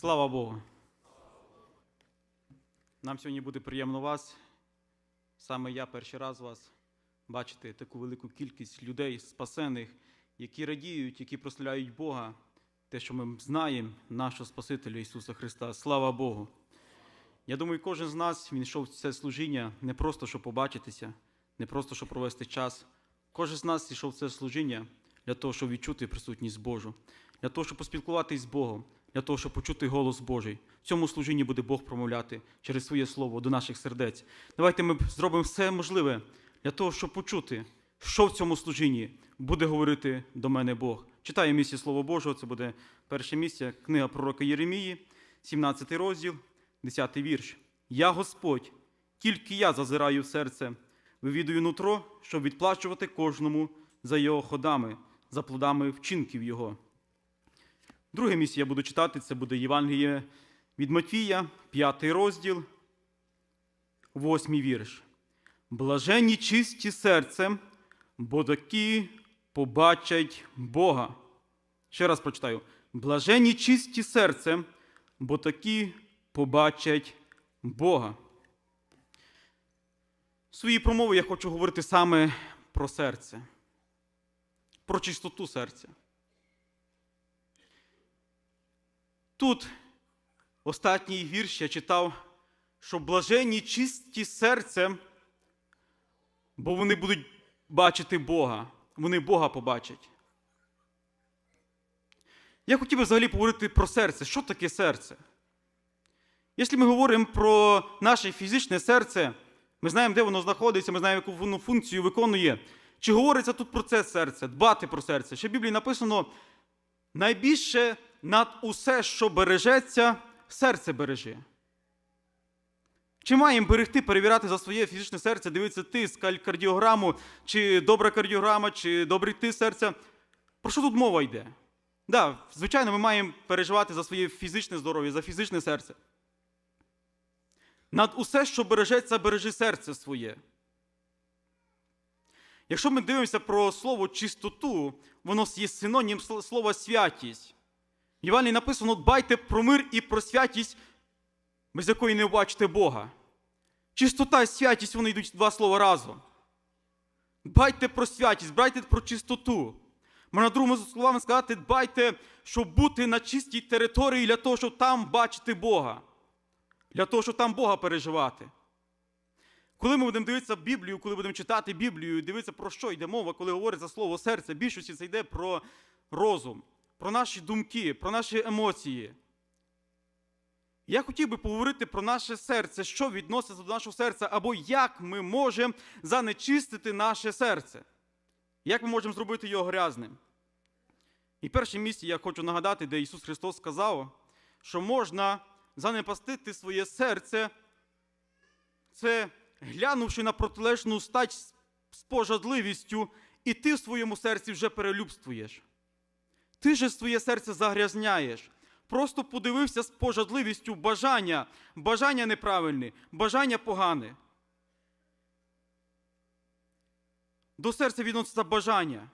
Слава Богу. Нам сьогодні буде приємно вас. Саме я перший раз вас бачити таку велику кількість людей, спасених, які радіють, які прославляють Бога, те, що ми знаємо, нашого Спасителя Ісуса Христа. Слава Богу. Я думаю, кожен з нас він йшов в це служіння не просто, щоб побачитися, не просто, щоб провести час. Кожен з нас йшов в це служіння для того, щоб відчути присутність Божу, для того, щоб поспілкуватись з Богом, для того, щоб почути голос Божий. В цьому служінні буде Бог промовляти через своє слово до наших сердець. Давайте ми зробимо все можливе для того, щоб почути, що в цьому служінні буде говорити до мене Бог. Читаю місце Слово Божого, це буде перше місце, книга пророка Єремії, 17 розділ, 10 вірш. Я Господь, тільки я зазираю в серце, вивідую нутро, щоб відплачувати кожному за його ходами, за плодами вчинків його. Друге місце я буду читати, це буде Євангеліє від Матвія, 5 розділ, 8 вірш. Блаженні чисті серцем, бо такі побачать Бога. Ще раз прочитаю. Блаженні чисті серцем, бо такі побачать Бога. В своїй промові я хочу говорити саме про серце, про чистоту серця. Тут останній вірш я читав, що блаженні чисті серцем, бо вони будуть бачити Бога. Вони Бога побачать. Я хотів би взагалі поговорити про серце. Що таке серце? Якщо ми говоримо про наше фізичне серце, ми знаємо, де воно знаходиться, ми знаємо, яку воно функцію виконує. Чи говориться тут про це серце, дбати про серце? Ще в Біблії написано: найбільше над усе, що бережеться, серце бережи. Чи маємо берегти, перевіряти за своє фізичне серце, дивитися тиск, кардіограму, чи добра кардіограма, чи добрий тиск серця? Про що тут мова йде? Да, звичайно, ми маємо переживати за своє фізичне здоров'я, за фізичне серце. Над усе, що бережеться, бережи серце своє. Якщо ми дивимося про слово чистоту, воно є синонім слова святість. В Євангелії написано: дбайте про мир і про святість, без якої не бачите Бога. Чистота і святість вони йдуть два слова разом. Дбайте про святість, дбайте про чистоту. Можна другими словами сказати, дбайте, щоб бути на чистій території для того, щоб там бачити Бога. Для того, щоб там Бога переживати. Коли ми будемо дивитися Біблію, коли будемо читати Біблію, дивитися, про що йде мова, коли говориться слово серце, більшості це йде про розум, про наші думки, про наші емоції. Я хотів би поговорити про наше серце, що відноситься до нашого серця, або як ми можемо занечистити наше серце. Як ми можемо зробити його грязним? І перше місце я хочу нагадати, де Ісус Христос сказав, що можна занепастити своє серце, це глянувши на протилежну стать з пожадливістю, і ти в своєму серці вже перелюбствуєш. Ти же своє серце загрязняєш. Просто подивився з пожадливістю бажання, бажання неправильне, бажання погане. До серця відноситься бажання.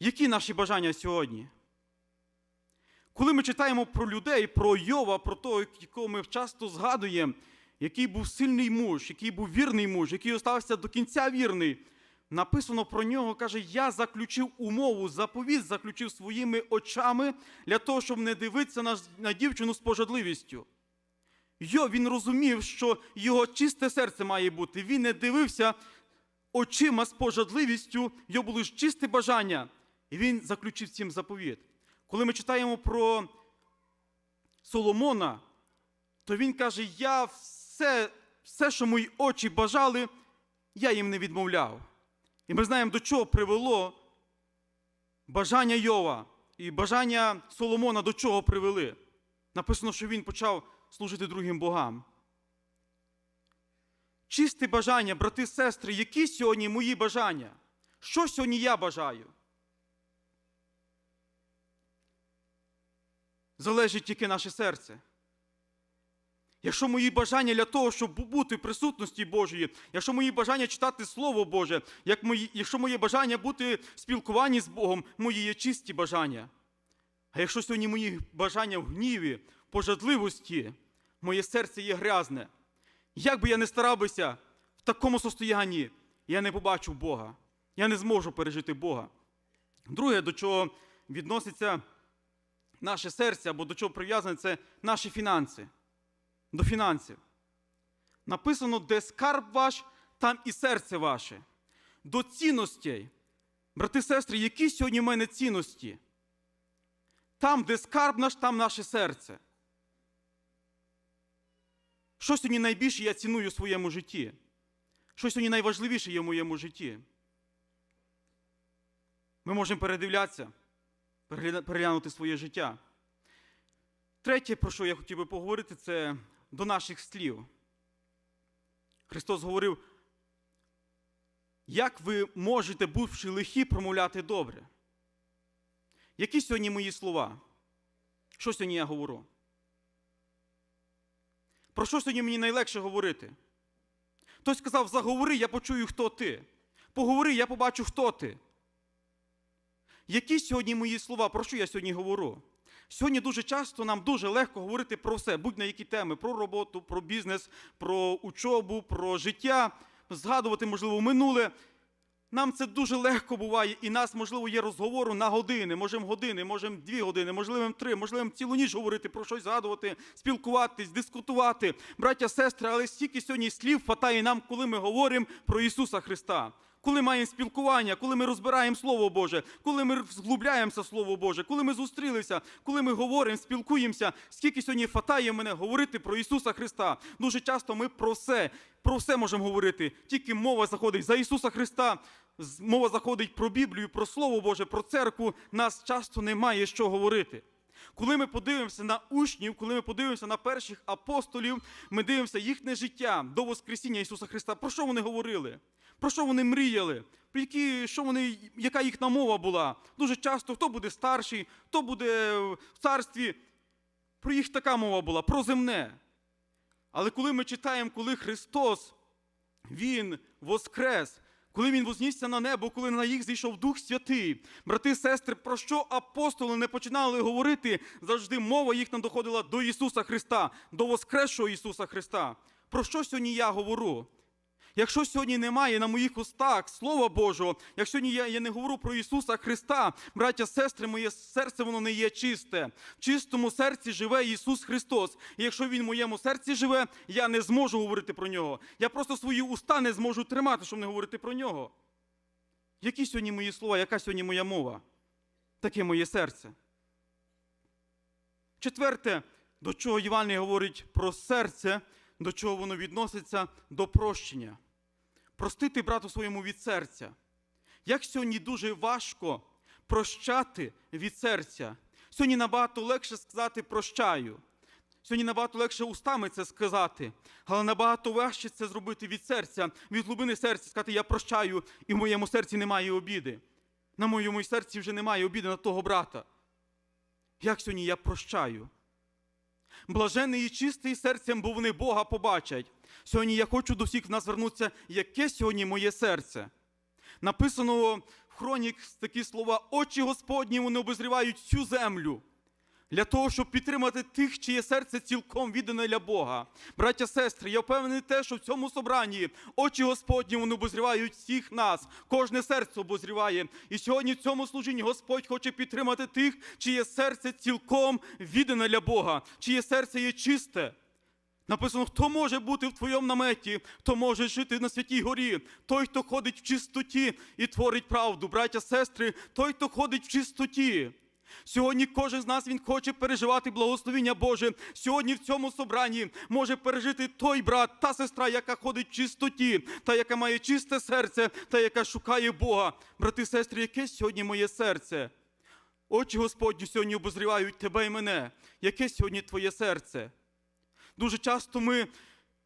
Які наші бажання сьогодні? Коли ми читаємо про людей, про Йова, про того, якого ми часто згадуємо, який був сильний муж, який був вірний муж, який остався до кінця вірний, написано про нього, каже, я заключив умову, заповіт заключив своїми очами для того, щоб не дивитися на, на дівчину з пожадливістю. Йо, він розумів, що його чисте серце має бути. Він не дивився очима з пожадливістю, його було ж чисте бажання. І він заключив цим заповіт. Коли ми читаємо про Соломона, то він каже: Я все, все, що мої очі бажали, я їм не відмовляв. І ми знаємо, до чого привело бажання Йова і бажання Соломона до чого привели. Написано, що він почав служити другим богам. Чисте бажання, брати, сестри, які сьогодні мої бажання? Що сьогодні я бажаю? Залежить тільки наше серце. Якщо мої бажання для того, щоб бути в присутності Божої, якщо мої бажання читати Слово Боже, як мої, якщо моє бажання бути в спілкуванні з Богом, мої є чисті бажання. А якщо сьогодні мої бажання в гніві, пожадливості, моє серце є грязне, як би я не старався в такому состоянні, я не побачу Бога. Я не зможу пережити Бога. Друге, до чого відноситься наше серце або до чого прив'язане, це наші фінанси. До фінансів. Написано, де скарб ваш, там і серце ваше. До цінностей. Брати сестри, які сьогодні в мене цінності? Там, де скарб наш, там наше серце. Що сьогодні найбільше я ціную в своєму житті? Що сьогодні найважливіше є в моєму житті? Ми можемо передивлятися, переглянути своє життя. Третє, про що я хотів би поговорити, це до наших слів. Христос говорив, як ви можете, бувши лихі, промовляти добре? Які сьогодні мої слова? Що сьогодні я говорю? Про що сьогодні мені найлегше говорити? Хтось сказав, заговори, я почую, хто ти. Поговори, я побачу, хто ти. Які сьогодні мої слова? Про що я сьогодні говорю? Сьогодні дуже часто нам дуже легко говорити про все, будь на які теми, про роботу, про бізнес, про учобу, про життя, згадувати, можливо, минуле. Нам це дуже легко буває, і нас, можливо, є розговору на години, можемо години, можемо дві години, можливо, три, можливо, цілу ніч говорити про щось згадувати, спілкуватись, дискутувати. Браття, сестри, але стільки сьогодні слів хватає нам, коли ми говоримо про Ісуса Христа. Коли маємо спілкування, коли ми розбираємо Слово Боже, коли ми зглубляємося в Слово Боже, коли ми зустрілися, коли ми говоримо, спілкуємося, скільки сьогодні хватає мене говорити про Ісуса Христа. Дуже часто ми про все, про все можемо говорити. Тільки мова заходить за Ісуса Христа, мова заходить про Біблію, про Слово Боже, про церкву. Нас часто немає що говорити. Коли ми подивимося на учнів, коли ми подивимося на перших апостолів, ми дивимося їхнє життя до Воскресіння Ісуса Христа. Про що вони говорили? Про що вони мріяли? Які, що вони, яка їхня мова була? Дуже часто хто буде старший, хто буде в царстві. Про їх така мова була, про земне. Але коли ми читаємо, коли Христос, Він воскрес, коли Він вознісся на небо, коли на їх зійшов Дух Святий, брати і сестри, про що апостоли не починали говорити, завжди мова їхня доходила до Ісуса Христа, до воскресшого Ісуса Христа. Про що сьогодні я говорю? Якщо сьогодні немає на моїх устах Слова Божого, якщо сьогодні я, я не говорю про Ісуса Христа, браття, сестри, моє серце воно не є чисте. В чистому серці живе Ісус Христос. І якщо Він в моєму серці живе, я не зможу говорити про нього. Я просто свої уста не зможу тримати, щоб не говорити про нього. Які сьогодні мої слова, яка сьогодні моя мова? Таке моє серце. Четверте, до чого Євангеліє говорить про серце, до чого воно відноситься до прощення. Простити брату своєму від серця. Як сьогодні дуже важко прощати від серця. Сьогодні набагато легше сказати прощаю. Сьогодні набагато легше устами це сказати, але набагато важче це зробити від серця, від глибини серця, сказати Я прощаю, і в моєму серці немає обіди. На моєму серці вже немає обіди на того брата. Як сьогодні я прощаю? Блажений і чистий серцем, бо вони Бога побачать. Сьогодні я хочу до всіх в нас звернутися, яке сьогодні моє серце. Написано в хронік такі слова: очі Господні вони обозрівають всю землю. Для того, щоб підтримати тих, чиє серце цілком віддане для Бога. Браття, сестри, я впевнений те, що в цьому собранні очі Господні вони обозрівають всіх нас, кожне серце обозріває. І сьогодні в цьому служінні Господь хоче підтримати тих, чиє серце цілком віддане для Бога, чиє серце є чисте. Написано, хто може бути в твоєму наметі, хто може жити на святій горі, той, хто ходить в чистоті і творить правду, браття, сестри, той, хто ходить в чистоті. Сьогодні кожен з нас він хоче переживати благословіння Боже. Сьогодні в цьому собранні може пережити той брат, та сестра, яка ходить в чистоті, та яка має чисте серце, та яка шукає Бога. Брати, сестри, яке сьогодні моє серце? Очі Господні сьогодні обозрівають тебе і мене. Яке сьогодні твоє серце? Дуже часто ми,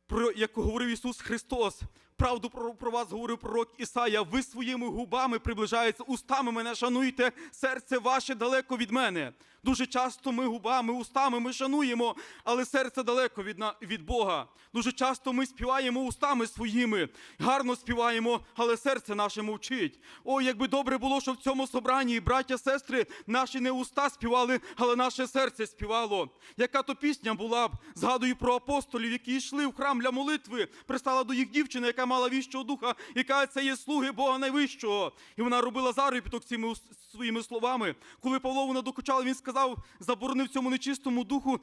про, як говорив Ісус Христос, Правду про, про вас говорив пророк Ісая. Ви своїми губами приближаєтеся, устами мене шануйте, серце ваше далеко від мене. Дуже часто ми губами, устами ми шануємо, але серце далеко від, на- від Бога. Дуже часто ми співаємо устами своїми, гарно співаємо, але серце наше мовчить. О, якби добре було, що в цьому собранні браття, сестри, наші не уста співали, але наше серце співало. Яка то пісня була б, згадую про апостолів, які йшли в храм для молитви, пристала до їх дівчини, яка мала віщого духа, яка це є слуги Бога найвищого. І вона робила заробіток цими своїми словами. Коли Павло вона докучала, він сказав, заборонив цьому нечистому духу.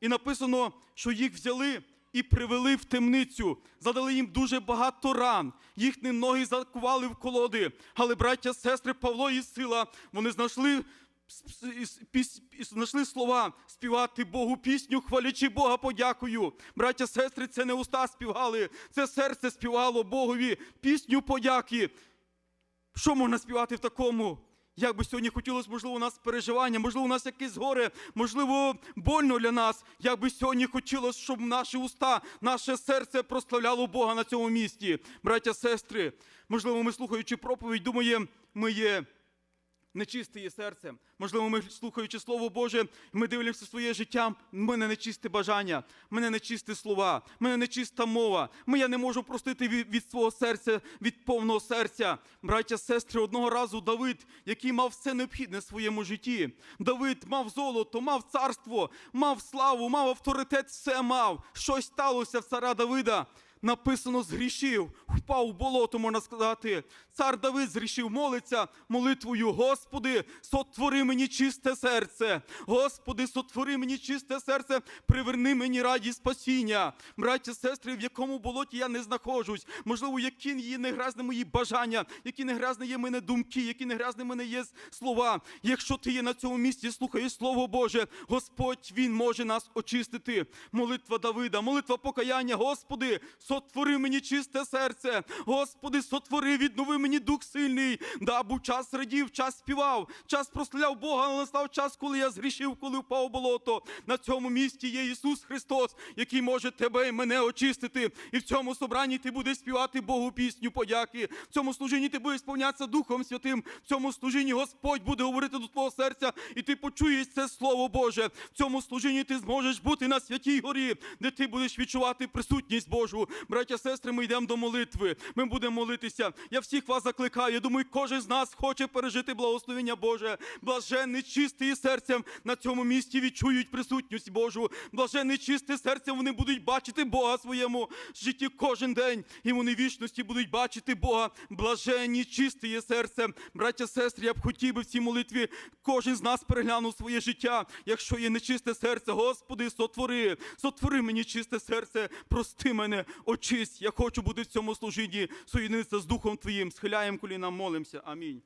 І написано, що їх взяли і привели в темницю, задали їм дуже багато ран, їхні ноги закували в колоди. Але браття, сестри Павло і Сила, вони знайшли. Знайшли слова співати Богу пісню, хвалячи Бога, подякую. Браття, сестри, це не уста співали, це серце співало Богові пісню подяки. Що можна співати в такому? Як би сьогодні хотілося, можливо, у нас переживання, можливо, у нас якесь горе, можливо, больно для нас. Як би сьогодні хотілося, щоб наші уста, наше серце прославляло Бога на цьому місці. Браття, сестри, можливо, ми слухаючи проповідь, думаємо, ми є нечисте серце. Можливо, ми слухаючи Слово Боже, ми дивимося своє життя. в мене нечисте бажання, в мене нечисті слова, в мене нечиста мова. Ми я не можу простити від, від свого серця, від повного серця. Браття, сестри, одного разу Давид, який мав все необхідне в своєму житті. Давид мав золото, мав царство, мав славу, мав авторитет, все мав. Щось сталося в цара Давида. Написано, згрішив, впав в болото, можна сказати. Цар Давид згрішив, молиться молитвою. Господи, сотвори мені чисте серце. Господи, сотвори мені чисте серце, приверни мені радість спасіння. Браття, сестри, в якому болоті я не знаходжусь. Можливо, які є негразні мої бажання, які негразні є мене думки, які негразні мене є слова. Якщо ти є на цьому місці, слухаєш Слово Боже, Господь Він може нас очистити. Молитва Давида, молитва покаяння, Господи, сотвори мені чисте серце. Господи, сотвори, віднови мені дух сильний. Да, був час радів, час співав, час прославляв Бога, але настав час, коли я згрішив, коли впав болото. На цьому місці є Ісус Христос, який може тебе і мене очистити. І в цьому собранні ти будеш співати Богу пісню подяки. В цьому служінні ти будеш сповнятися Духом Святим. В цьому служінні Господь буде говорити до твого серця, і ти почуєш це Слово Боже. В цьому служінні ти зможеш бути на святій горі, де ти будеш відчувати присутність Божу. Браття, сестри, ми йдемо до молитви. Ми будемо молитися. Я всіх вас закликаю. Я думаю, кожен з нас хоче пережити благословення Боже. Блаженний чистий серцем на цьому місці відчують присутність Божу. Блаженний чисте серцем вони будуть бачити Бога своєму житті кожен день. І вони вічності будуть бачити Бога. Блаженні, чисте серце. Браття, сестри, я б хотів би в цій молитві кожен з нас переглянув своє життя. Якщо є нечисте серце, Господи, сотвори, сотвори мені чисте серце, прости мене, очисть. Я хочу бути в цьому служінні, соєднитися з Духом Твоїм. Схиляємо коліна, молимося. Амінь.